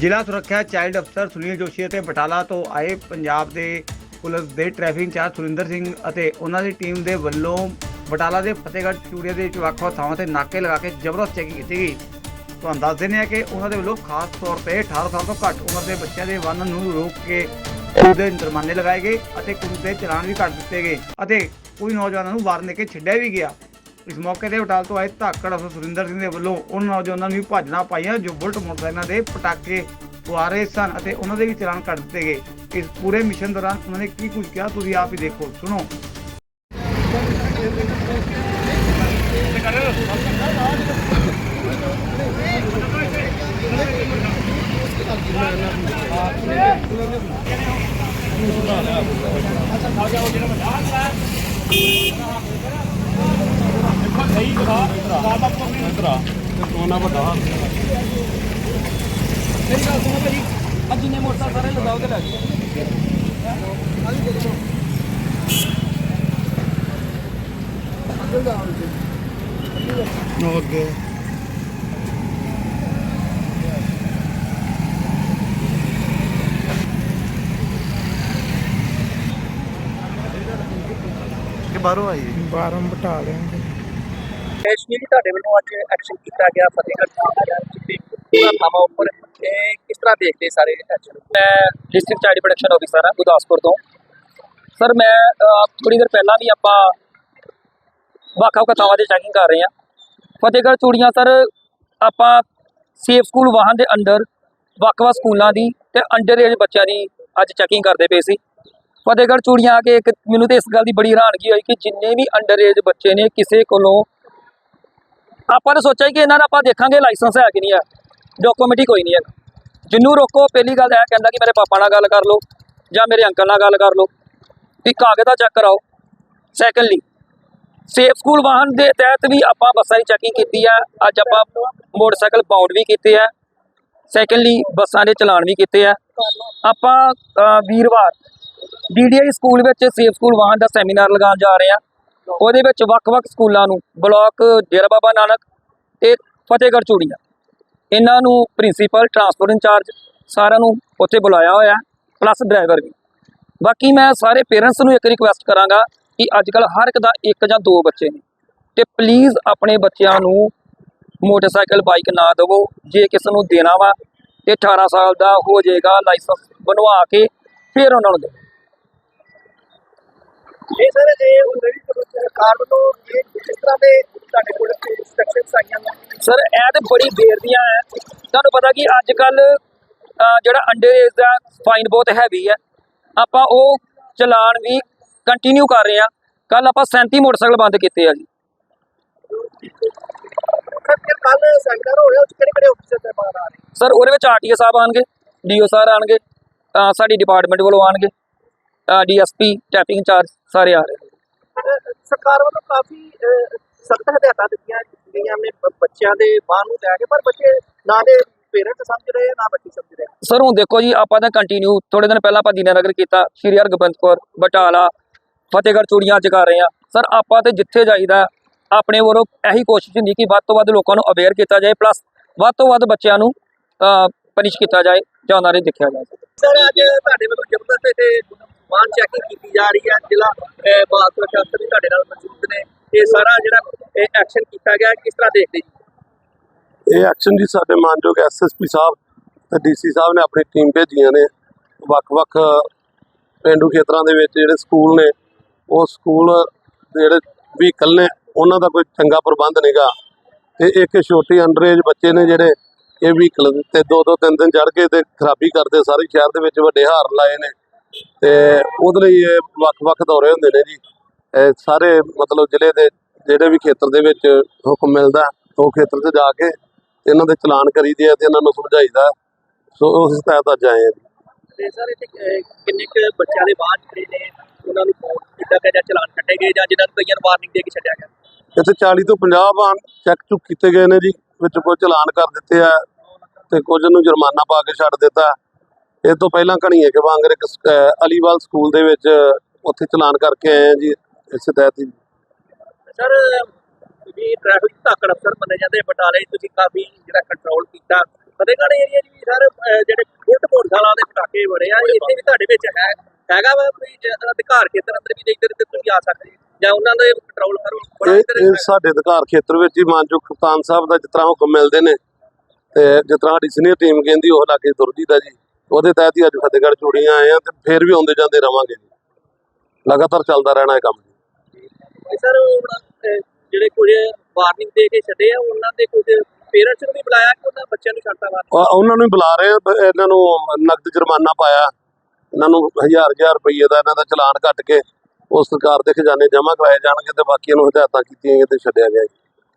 ਜ਼ਿਲ੍ਹਾ ਸੁਰੱਖਿਆ ਚਾਈਲਡ ਅਫਸਰ ਸੁਨੀਲ ਜੋਸ਼ੀ ਅਤੇ ਬਟਾਲਾ ਤੋਂ ਆਏ ਪੰਜਾਬ ਦੇ ਪੁਲਿਸ ਦੇ ਟ੍ਰੈਫਿਕ ਇੰਚਾਰਜ ਸੁਰਿੰਦਰ ਸਿੰਘ ਅਤੇ ਉਹਨਾਂ ਦੀ ਟੀਮ ਦੇ ਵੱਲੋਂ ਬਟਾਲਾ ਦੇ ਫਤਿਹਗੜ੍ਹ ਚੂੜੀਆਂ ਦੇ ਵਿੱਚ ਵੱਖ-ਵੱਖ ਥਾਵਾਂ ਤੇ ਨਾਕੇ ਲਗਾ ਕੇ ਜ਼ਬਰਦਸਤ ਚੈਕਿੰਗ ਕੀਤੀ ਗਈ। ਤੁਹਾਨੂੰ ਦੱਸ ਦਿੰਦੇ ਹਾਂ ਕਿ ਉਹਨਾਂ ਦੇ ਵੱਲੋਂ ਖਾਸ ਤੌਰ ਤੇ 18 ਸਾਲ ਤੋਂ ਘੱਟ ਉਮਰ ਦੇ ਬੱਚਿਆਂ ਦੇ ਵਾਹਨ ਨੂੰ ਰੋਕ ਕੇ ਉਹਦੇ ਜੁਰਮਾਨੇ ਲਗਾਏ ਗਏ ਅਤੇ ਕੁਝ ਦੇ ਚਲਾਨ ਵੀ ਕੱਟ ਦਿੱਤੇ ਗਏ ਅਤੇ ਕੁਝ ਨੌਜਵਾਨਾਂ ਨੂੰ ਵਾਰਨ ਦੇ ਕੇ ਛੱਡਿਆ ਵੀ ਗਿਆ। ਇਸ ਮੌਕੇ ਤੇ ਬਟਾਲ ਤੋਂ ਆਏ ਧਾਕੜ ਅਫਸਰ ਸੁਰਿੰਦਰ ਸਿੰਘ ਦੇ ਵੱਲੋਂ ਉਹਨਾਂ ਨੌਜਵਾਨਾਂ ਨੂੰ ਵੀ ਭਾਜਣਾ ਪਾਈਆਂ, ਜੋ ਬੁਲਟ ਮੋਟਰਸਾਈਕਲਾਂ ਦੇ ਪਟਾਕੇ ਪਵਾ ਰਹੇ ਸਨ ਅਤੇ ਉਹਨਾਂ ਦੇ ਵੀ ਚਲਾਨ ਕੱਟ ਦਿੱਤੇ ਗਏ। ਇਸ ਪੂਰੇ ਮਿਸ਼ਨ ਦੌਰਾਨ ਉਹਨਾਂ ਨੇ ਕੀ ਕੁਝ ਕਿਹਾ, ਤੁਸੀਂ ਆਪ ਹੀ ਦੇਖੋ, ਸੁਣੋ। ਅੱਜ ਜਿੰਨੇ ਮੋਟਰਸਾਈਕਲ ਸਾਰੇ ਲਗਾਓ ਤੇ ਲੱਗ ਕਿ ਬਾਹਰੋਂ ਆਈ ਬਾਹਰੋਂ ਬਟਾ ਲੈਣਗੇ ਕੈਸ਼ਮੀਰ ਤੁਹਾਡੇ ਵੱਲੋਂ ਅੱਜ ਐਕਸ਼ਨ ਕੀਤਾ ਗਿਆ ਫਤਿਹਗੜ੍ਹ ਸਾਹਿਬ ਚਿੱਟੇ ਪੂਰਾ ਥਾਵਾਂ ਉੱਪਰ? ਇਹ ਕਿਸ ਤਰ੍ਹਾਂ ਦੇਖਦੇ ਸਾਰੇ ਐਕਸ਼ਨ ਮੈਂ ਡਿਸਟ੍ਰਿਕਟ ਚਾਈਲਡ ਪ੍ਰੋਟੈਕਸ਼ਨ ਆਫਿਸਰ ਹਾਂ, ਗੁਰਦਾਸਪੁਰ ਤੋਂ। ਸਰ ਮੈਂ ਥੋੜੀ ਦੇਰ ਪਹਿਲਾਂ ਵੀ ਆਪਾਂ ਵੱਖ-ਵੱਖ ਥਾਵਾਂ ਤੇ ਚੈਕਿੰਗ ਕਰ ਰਹੇ ਹਾਂ। ਫਤਿਹਗੜ੍ਹ ਚੂੜੀਆਂ ਸਰ ਆਪਾਂ ਸੇਫ ਸਕੂਲ ਵਾਹਨ ਦੇ ਅੰਡਰ ਵੱਖ-ਵੱਖ ਸਕੂਲਾਂ ਦੀ ਤੇ ਅੰਡਰ ਏਜ ਬੱਚਿਆਂ ਦੀ ਅੱਜ ਚੈਕਿੰਗ ਕਰਦੇ ਪਏ ਸੀ। ਫਤਿਹਗੜ੍ਹ ਚੂੜੀਆਂ ਆ ਕੇ ਇੱਕ, ਮੈਨੂੰ ਤੇ ਇਸ ਗੱਲ ਦੀ ਬੜੀ ਹੈਰਾਨਗੀ ਹੋਈ ਕਿ ਜਿੰਨੇ ਵੀ ਅੰਡਰ ਏਜ ਬੱਚੇ ਨੇ, ਕਿਸੇ ਕੋਲੋਂ ਆਪਾਂ ਨੇ ਸੋਚਿਆ ਕਿ ਇਹਨਾਂ ਦਾ ਆਪਾਂ ਦੇਖਾਂਗੇ ਲਾਇਸੈਂਸ ਹੈ ਕਿ ਨਹੀਂ ਹੈ। ਡਾਕੂਮੈਂਟ ਹੀ ਕੋਈ ਨਹੀਂ ਹੈ ਜਿੰਨੂੰ ਰੋਕੋ ਪਹਿਲੀ ਗੱਲ ਇਹ ਕਹਿੰਦਾ ਕਿ ਮੇਰੇ ਪਾਪਾ ਨਾਲ ਗੱਲ ਕਰ ਲਓ ਜਾਂ ਮੇਰੇ ਅੰਕਲ ਨਾਲ ਗੱਲ ਕਰ ਲਓ। ਵੀ ਕਾਗਜ਼ ਦਾ ਚੈੱਕ ਕਰਾਓ। ਸੈਕੰਡਲੀ ਸੇਫ ਸਕੂਲ ਵਾਹਨ ਦੇ ਤਹਿਤ ਵੀ ਆਪਾਂ ਬੱਸਾਂ ਦੀ ਚੈਕਿੰਗ ਕੀਤੀ ਹੈ। ਅੱਜ ਆਪਾਂ ਮੋਟਰਸਾਈਕਲ ਬਾਉਂਡ ਵੀ ਕੀਤੇ ਆ ਸੈਕੰਡਲੀ ਬੱਸਾਂ ਦੇ ਚਲਾਨ ਵੀ ਕੀਤੇ ਆ ਆਪਾਂ ਅ, ਵੀਰਵਾਰ ਡੀਡੀਆਈ ਸਕੂਲ ਵਿੱਚ ਸੇਫ ਸਕੂਲ ਵਾਹਨ ਦਾ ਸੈਮੀਨਾਰ ਲਗਾਉਣ ਜਾ ਰਹੇ ਆ ਉਹਦੇ ਵਿੱਚ ਵੱਖ-ਵੱਖ ਸਕੂਲਾਂ ਨੂੰ, ਬਲਾਕ ਡੇਰਾ ਬਾਬਾ ਨਾਨਕ ਤੇ ਫਤਿਹਗੜ੍ਹ ਚੂੜੀਆਂ। ਇਹਨਾਂ ਨੂੰ ਪ੍ਰਿੰਸੀਪਲ ਟਰਾਂਸਪੋਰਟ ਇੰਚਾਰਜ ਸਾਰਿਆਂ ਨੂੰ ਉੱਥੇ ਬੁਲਾਇਆ ਹੋਇਆ ਪਲੱਸ ਡਰਾਈਵਰ ਵੀ। ਬਾਕੀ ਮੈਂ ਸਾਰੇ ਪੇਰੈਂਟਸ ਨੂੰ ਇੱਕ ਰਿਕੁਐਸਟ ਕਰਾਂਗਾ ਕਿ ਅੱਜ ਕੱਲ ਹਰ ਇੱਕ ਦਾ ਇੱਕ ਜਾਂ ਦੋ ਬੱਚੇ ਨੇ। ਤੇ ਪਲੀਜ਼ ਆਪਣੇ ਬੱਚਿਆਂ ਨੂੰ ਮੋਟਰਸਾਈਕਲ ਬਾਈਕ ਨਾ ਦਿਵੋ। ਜੇ ਕਿਸੇ ਨੂੰ ਦੇਣਾ ਵਾ ਤੇ 18 ਸਾਲ ਦਾ ਹੋ ਜਾਏਗਾ ਲਾਇਸੈਂਸ ਬਣਵਾ ਕੇ ਫਿਰ ਉਹਨਾਂ ਨੂੰ ਦਿਓ ਇਹ ਸਰ ਇਹ ਸਰਕਾਰ ਵੱਲੋਂ ਇਹ ਕਿਸ ਤਰ੍ਹਾਂ ਦੇ ਤੁਹਾਡੇ ਕੋਲ ਇਨਸਟਰਕਸ਼ਨਸ ਆਈਆਂ ਨੇ? ਸਰ ਇਹ ਤੇ ਬੜੀ ਦੇਰ ਦੀਆਂ ਹੈ। ਤੁਹਾਨੂੰ ਪਤਾ ਕਿ ਅੱਜ ਕੱਲ ਜਿਹੜਾ ਅੰਡਰ ਏਜ ਦਾ ਫਾਈਨ ਬਹੁਤ ਹੈਵੀ ਹੈ। ਆਪਾਂ ਉਹ ਚਲਾਨ ਵੀ ਕੰਟੀਨਿਊ ਕਰ ਰਹੇ ਹਾਂ। ਕੱਲ ਆਪਾਂ 37 ਮੋਟਰਸਾਈਕਲ ਬੰਦ ਕੀਤੇ ਆ ਜੀ। ਸਰ ਆ ਸਰ ਉਹਦੇ ਵਿੱਚ ਆਰਟੀਓ ਸਾਹਿਬ ਆਣਗੇ ਡੀਓ ਸਾਹਿਬ ਆਣਗੇ ਸਾਡੀ ਡਿਪਾਰਟਮੈਂਟ ਵੱਲੋਂ ਆਣਗੇ ਡੀਐਸਪੀ ਟੈਪਿੰਗ ਚਾਰਜ ਸਾਰੇ ਆ ਰਹੇ ਸਰਕਾਰ ਵੱਲੋਂ ਕਾਫੀ ਸਖਤ ਹਦਾਇਤਾਂ ਦਿੱਤੀਆਂ ਗਈਆਂ ਨੇ ਬੱਚਿਆਂ ਦੇ ਬਾਹਰ ਨੂੰ ਲੈ ਕੇ, ਪਰ ਬੱਚੇ ਨਾ ਦੇ ਪੇਰੈਂਟਸ ਸਮਝ ਰਹੇ, ਨਾ ਬੱਚੇ ਸਮਝ ਰਹੇ। ਸਰ, ਹੁਣ ਦੇਖੋ ਜੀ, ਆਪਾਂ ਤਾਂ ਕੰਟੀਨਿਊ ਥੋੜੇ ਦਿਨ ਪਹਿਲਾਂ ਆਪਾਂ ਦੀਨਾਨਗਰ ਕੀਤਾ, ਸ਼੍ਰੀ ਹਰਗੋਬਿੰਦ ਕੌਰ, ਬਟਾਲਾ, ਫਤਿਹਗੜ੍ਹ ਚੂੜੀਆਂ ਚ ਕਰ ਰਹੇ ਆ ਸਰ, ਆਪਾਂ ਤੇ ਜਿੱਥੇ ਜਾਈਦਾ, ਆਪਣੇ ਵੱਲੋਂ ਇਹੀ ਕੋਸ਼ਿਸ਼ ਹੁੰਦੀ ਕਿ ਵੱਧ ਤੋਂ ਵੱਧ ਲੋਕਾਂ ਨੂੰ ਅਵੇਅਰ ਕੀਤਾ ਜਾਏ ਪਲੱਸ ਵੱਧ ਤੋਂ ਵੱਧ ਬੱਚਿਆਂ ਨੂੰ ਪਨਿਸ਼ ਕੀਤਾ ਜਾਏ, ਜਾਂ ਉਹਨਾਂ ਨੇ ਦੇਖਿਆ ਜਾਏ। ਸਰ, ਅੱਜ ਤੁਹਾਡੇ ਵੱਲੋਂ ਜ਼ਬਰਦਸਤ ਤੇ ਵਾਹਨ ਚੈਕਿੰਗ ਕੀਤੀ ਜਾ ਰਹੀ ਹੈ। ਜ਼ਿਲ੍ਹਾ ਬਾਲ ਸੁਰੱਖਿਆ ਵੀ ਤੁਹਾਡੇ ਨਾਲ ਮੌਜੂਦ ਨੇ। ਇਹ ਸਾਰਾ ਜਿਹੜਾ ਇਹ ਐਕਸ਼ਨ ਕੀਤਾ ਗਿਆ, ਕਿਸ ਤਰ੍ਹਾਂ ਦੇਖਦੇ ਜੀ? ਇਹ ਐਕਸ਼ਨ ਜੀ ਸਾਡੇ ਮਾਨਯੋਗ ਐਸਐਸਪੀ ਸਾਹਿਬ ਤੇ ਡੀਸੀ ਸਾਹਿਬ ਨੇ ਆਪਣੀ ਟੀਮ ਭੇਜੀਆਂ ਨੇ। ਵੱਖ-ਵੱਖ ਪਿੰਡੂ ਖੇਤਰਾਂ ਦੇ ਵਿੱਚ ਜਿਹੜੇ ਸਕੂਲ ਨੇ, ਉਹ ਸਕੂਲ ਜਿਹੜੇ ਵਹੀਕਲ ਨੇ, ਉਹਨਾਂ ਦਾ ਕੋਈ ਚੰਗਾ ਪ੍ਰਬੰਧ ਨਹੀਂਗਾ ਤੇ ਇੱਕ ਛੋਟੀ ਅੰਡਰੇਜ ਬੱਚੇ ਨੇ ਜਿਹੜੇ ਇਹ ਵਹੀਕਲ ਤੇ ਦੋ ਦੋ ਤਿੰਨ ਦਿਨ ਚੜ ਕੇ ਤੇ ਖਰਾਬੀ ਕਰਦੇ, ਸਾਰੇ ਸ਼ਹਿਰ ਦੇ ਵਿੱਚ ਵੱਡੇ ਹਾਰ ਲਾਏ ਨੇ। ਤੇ ਉਹਦੇ ਲਈ ਇਹ ਵੱਖ-ਵੱਖ ਦੌਰੇ ਹੁੰਦੇ ਨੇ ਜੀ। ਸਾਰੇ ਮਤਲਬ ਜ਼ਿਲ੍ਹੇ ਦੇ ਜਿਹੜੇ ਵੀ ਖੇਤਰ ਦੇ ਵਿੱਚ ਹੁਕਮ ਮਿਲਦਾ, ਉਹ ਖੇਤਰ 'ਚ ਜਾ ਕੇ ਇਹਨਾਂ ਦੇ ਚਲਾਨ ਕਰੀਦੇ ਆ ਤੇ ਇਹਨਾਂ ਨੂੰ ਸਮਝਾਈਦਾ। ਸੋ ਉਸ ਤਹਿਤ ਅੱਜ ਆਏ ਆ ਜੀ। ਤੇ ਸਰ, ਇੱਥੇ ਕਿੰਨੇ ਕੁ ਬੱਚਿਆਂ ਦੇ ਬਾਹਰ ਜਿਹੜੇ ਨੇ? ਉਹਨਾਂ ਨੂੰ ਫੋਨ ਕੀਤਾ ਚਲਾਨ ਕੱਟੇ ਗਏ ਜਾਂ ਜਿਨ੍ਹਾਂ ਨੂੰ ਕਈਆਂ ਵਾਰਨਿੰਗ ਦੇ ਕੇ ਛੱਡਿਆ ਗਿਆ? ਇੱਥੇ 40 ਤੋਂ 50 ਵਾਹਨ ਚੈੱਕ ਚੁੱਕ ਕੀਤੇ ਗਏ ਨੇ ਜੀ, ਵਿੱਚ ਕੁਝ ਚਲਾਨ ਕਰ ਦਿੱਤੇ ਆ ਤੇ ਕੁਝ ਨੂੰ ਜੁਰਮਾਨਾ ਪਾ ਕੇ ਛੱਡ ਦਿੱਤਾ। ਇਹ ਤੋਂ ਪਹਿਲਾਂ ਘਣੀਏ ਕੇ ਵਾਂਗਰ ਇੱਕ ਅਲੀਵਾਲ ਸਕੂਲ ਦੇ ਵਿੱਚ ਉੱਥੇ ਚਲਾਨ ਕਰਕੇ ਆਏ ਆ ਜੀ, ਇਸੇ ਤਹਿਤ ਹੀ। ਸਰ ਵੀ ਟ੍ਰੈਫਿਕ ਧਾਕੜ ਅਫਸਰ ਮੰਨੇ ਜਾਂਦੇ ਬਟਾਲੇ ਤੁਸੀਂ ਕਾਫੀ ਜਿਹੜਾ ਕੰਟਰੋਲ ਕੀਤਾ। ਫਤਿਹਗੜ੍ਹ ਏਰੀਆ 'ਚ ਸਰ ਜਿਹੜੇ ਮੋਟਰਸਾਈਕਲਾਂ ਦੇ ਪਟਾਕੇ ਬੜੇ ਆ ਇੱਥੇ ਵੀ ਤੁਹਾਡੇ ਵਿੱਚ ਹੈ ਹੈਗਾ ਵਾ ਕੋਈ ਜ- ਅਧਿਕਾਰ ਖੇਤਰ ਅੰਦਰ ਵੀ ਇੱਧਰ ਇੱਧਰ ਤੁਸੀਂ ਆ ਸਕਦੇ ਜਾਂ ਉਹਨਾਂ ਦੇ ਕੰਟਰੋਲ ਕਰੋ ਬੜਾ ਸਾਡੇ ਅਧਿਕਾਰ ਖੇਤਰ ਵਿੱਚ ਹੀ ਮਾਨਯੋਗ ਕਪਤਾਨ ਸਾਹਿਬ ਦਾ ਤਰ੍ਹਾਂ ਹੁਕਮ ਮਿਲਦੇ ਨੇ ਤੇ ਤਰ੍ਹਾਂ ਸਾਡੀ ਸੀਨੀਅਰ ਟੀਮ ਕਹਿੰਦੀ ਉਹ ਲਾਗੇ ਦੁਰਜੀ ਦਾ ਜੀ ਉਹਦੇ ਤਹਿਤ ਹੀ ਅੱਜ ਫਤਿਹਗੜ੍ਹ ਚੂੜੀਆਂ ਆਏ ਆ ਤੇ ਫੇਰ ਵੀ ਆਉਂਦੇ ਜਾਂਦੇ ਰਵਾਂਗੇ ਜੀ। ਲਗਾਤਾਰ ਚੱਲਦਾ ਰਹਿਣਾ ਇਹ ਕੰਮ ਜੀ। ਸਰ ਜਿਹੜੇ ਕੁਝ ਵਾਰਨਿੰਗ ਦੇ ਕੇ ਛੱਡੇ ਆ ਉਹਨਾਂ ਦੇ ਕੁਝ ਪੇਰੈਂਟਸ ਨੂੰ ਵੀ ਬੁਲਾਇਆ ਕਿ ਉਹਨਾਂ ਬੱਚਿਆਂ ਨੂੰ ਛੱਡਤਾ ਵਾ ਉਹ- ਉਹਨਾਂ ਨੂੰ ਹੀ ਬੁਲਾ ਰਹੇ ਆ, ਬ- ਇਹਨਾਂ ਨੂੰ ਨਕਦ ਜੁਰਮਾਨਾ ਪਾਇਆ। ਇਹਨਾਂ ਨੂੰ ਹਜ਼ਾਰ ਹਜ਼ਾਰ ਰੁਪਏ ਦਾ ਇਹਨਾਂ ਦਾ ਚਲਾਨ ਕੱਟ ਕੇ ਉਹ ਸਰਕਾਰ ਦੇ ਖਜ਼ਾਨੇ ਜਮ੍ਹਾਂ ਕਰਾਏ ਜਾਣਗੇ ਤੇ ਬਾਕੀਆਂ ਨੂੰ ਹਦਾਇਤਾਂ ਕੀਤੀਆਂ ਗਈਆਂ ਤੇ ਛੱਡਿਆ ਗਿਆ ਜੀ।